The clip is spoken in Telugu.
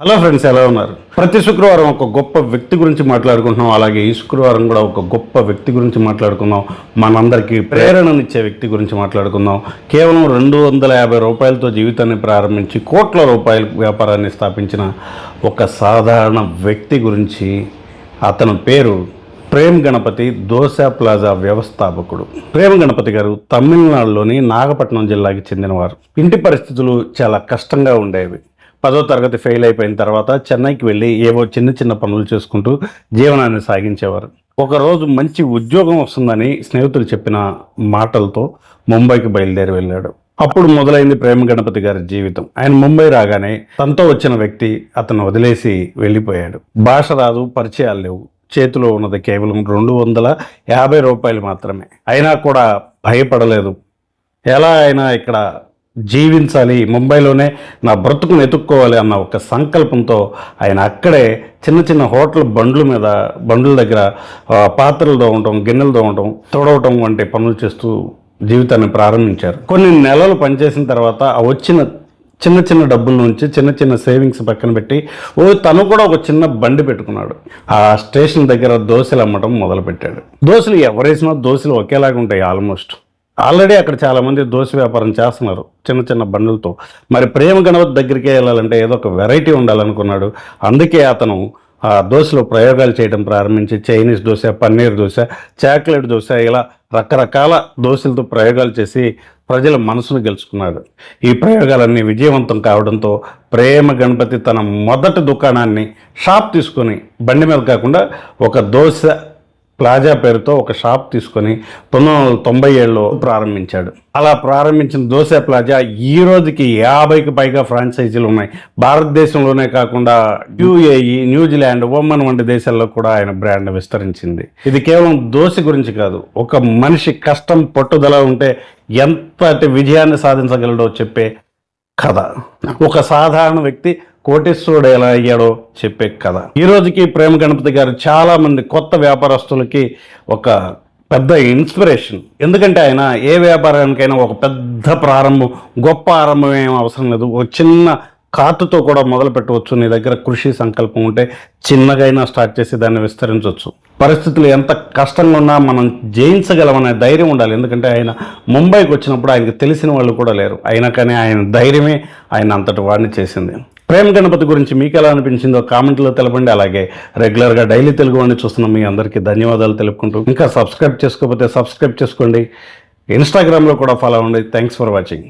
హలో ఫ్రెండ్స్ ఎలా ఉన్నారు? ప్రతి శుక్రవారం ఒక గొప్ప వ్యక్తి గురించి మాట్లాడుకుంటున్నాం. అలాగే ఈ శుక్రవారం కూడా ఒక గొప్ప వ్యక్తి గురించి మాట్లాడుకుందాం. మనందరికీ ప్రేరణనిచ్చే వ్యక్తి గురించి మాట్లాడుకుందాం. కేవలం రెండు వందల యాభై రూపాయలతో జీవితాన్ని ప్రారంభించి కోట్ల రూపాయల వ్యాపారాన్ని స్థాపించిన ఒక సాధారణ వ్యక్తి గురించి అతని పేరు ప్రేమ్ గణపతి దోశ ప్లాజా వ్యవస్థాపకుడు. ప్రేమ్ గణపతి గారు తమిళనాడులోని నాగపట్నం జిల్లాకి చెందినవారు. ఇంటి పరిస్థితులు చాలా కష్టంగా ఉండేవి. పదో తరగతి ఫెయిల్ అయిపోయిన తర్వాత చెన్నైకి వెళ్ళి ఏవో చిన్న చిన్న పనులు చేసుకుంటూ జీవనాన్ని సాగించేవారు. ఒకరోజు మంచి ఉద్యోగం వస్తుందని స్నేహితులు చెప్పిన మాటలతో ముంబైకి బయలుదేరి వెళ్ళాడు. అప్పుడు మొదలైంది ప్రేమ గణపతి గారి జీవితం. ఆయన ముంబై రాగానే తనతో వచ్చిన వ్యక్తి అతను వదిలేసి వెళ్ళిపోయాడు. భాష రాదు పరిచయాలు లేవు. చేతిలో ఉన్నది కేవలం రెండు వందల యాభై రూపాయలు మాత్రమే. అయినా కూడా భయపడలేదు. ఎలా అయినా ఇక్కడ జీవించాలి. ముంబైలోనే నా బ్రతుకును ఎతుక్కోవాలి అన్న ఒక సంకల్పంతో ఆయన అక్కడే చిన్న చిన్న హోటల్ బండ్ల మీద బండ్ల దగ్గర పాత్రలు తోవటం గిన్నెలు తోవటం తొడవటం వంటి పనులు చేస్తూ జీవితాన్ని ప్రారంభించారు. కొన్ని నెలలు పనిచేసిన తర్వాత ఆ వచ్చిన చిన్న చిన్న డబ్బుల నుంచి చిన్న చిన్న సేవింగ్స్ పక్కన పెట్టి ఓ తను కూడా ఒక చిన్న బండి పెట్టుకున్నాడు. ఆ స్టేషన్ దగ్గర దోశలు అమ్మటం మొదలుపెట్టాడు. దోశలు ఎవరేసినా దోశలు ఒకేలాగా ఉంటాయి ఆల్మోస్ట్. ఆల్రెడీ అక్కడ చాలామంది దోశ వ్యాపారం చేస్తున్నారు చిన్న చిన్న బండ్లతో. మరి ప్రేమ గణపతి దగ్గరికి వెళ్ళాలంటే ఏదో ఒక వెరైటీ ఉండాలనుకున్నాడు. అందుకే అతను ఆ దోశలో ప్రయోగాలు చేయడం ప్రారంభించి చైనీస్ దోశ పన్నీర్ దోశ చాక్లెట్ దోశ ఇలా రకరకాల దోశలతో ప్రయోగాలు చేసి ప్రజల మనసును గెలుచుకున్నాడు. ఈ ప్రయోగాలన్నీ విజయవంతం కావడంతో ప్రేమ గణపతి తన మొదటి దుకాణాన్ని షాప్ తీసుకొని బండి మీద కాకుండా ఒక దోశ ప్లాజా పేరుతో ఒక షాప్ తీసుకొని పంతొమ్మిది వందల తొంభై ఏడులో ప్రారంభించాడు. అలా ప్రారంభించిన దోశ ప్లాజా ఈ రోజుకి యాభైకి పైగా ఫ్రాంచైజీలు ఉన్నాయి. భారతదేశంలోనే కాకుండా యుఏఈ న్యూజిలాండ్ ఒమన్ వంటి దేశాల్లో కూడా ఆయన బ్రాండ్ విస్తరించింది. ఇది కేవలం దోశ గురించి కాదు ఒక మనిషి కష్టం పట్టుదల ఉంటే ఎంతటి విజయాన్ని సాధించగలడో చెప్పే కథ. ఒక సాధారణ వ్యక్తి కోటేశ్వరుడు ఎలా అయ్యాడో చెప్పే కథ. ఈ రోజుకి ప్రేమ గణపతి గారు చాలా మంది కొత్త వ్యాపారస్తులకి ఒక పెద్ద ఇన్స్పిరేషన్. ఎందుకంటే ఆయన ఏ వ్యాపారానికైనా ఒక పెద్ద ప్రారంభం గొప్ప ఆరంభం ఏం అవసరం లేదు. ఒక చిన్న కార్టుతో కూడా మొదలు పెట్టవచ్చు. నీ దగ్గర కృషి సంకల్పం ఉంటే చిన్నగైనా స్టార్ట్ చేసి దాన్ని విస్తరించవచ్చు. పరిస్థితులు ఎంత కష్టంగా ఉన్నా మనం జయించగలమనే ధైర్యం ఉండాలి. ఎందుకంటే ఆయన ముంబైకి వచ్చినప్పుడు ఆయనకు తెలిసిన వాళ్ళు కూడా లేరు. అయినా కానీ ఆయన ధైర్యమే ఆయన అంతటి వాడిని చేసింది. ప్రేమ గణపతి గురించి మీకు ఎలా అనిపించిందో కామెంట్లో తెలపండి. అలాగే రెగ్యులర్గా డైలీ తెలుగు అని చూస్తున్న మీ అందరికీ ధన్యవాదాలు తెలుపుకుంటూ ఇంకా సబ్స్క్రైబ్ చేసుకోకపోతే సబ్స్క్రైబ్ చేసుకోండి. ఇన్స్టాగ్రామ్లో కూడా ఫాలో అవ్వండి. Thanks for watching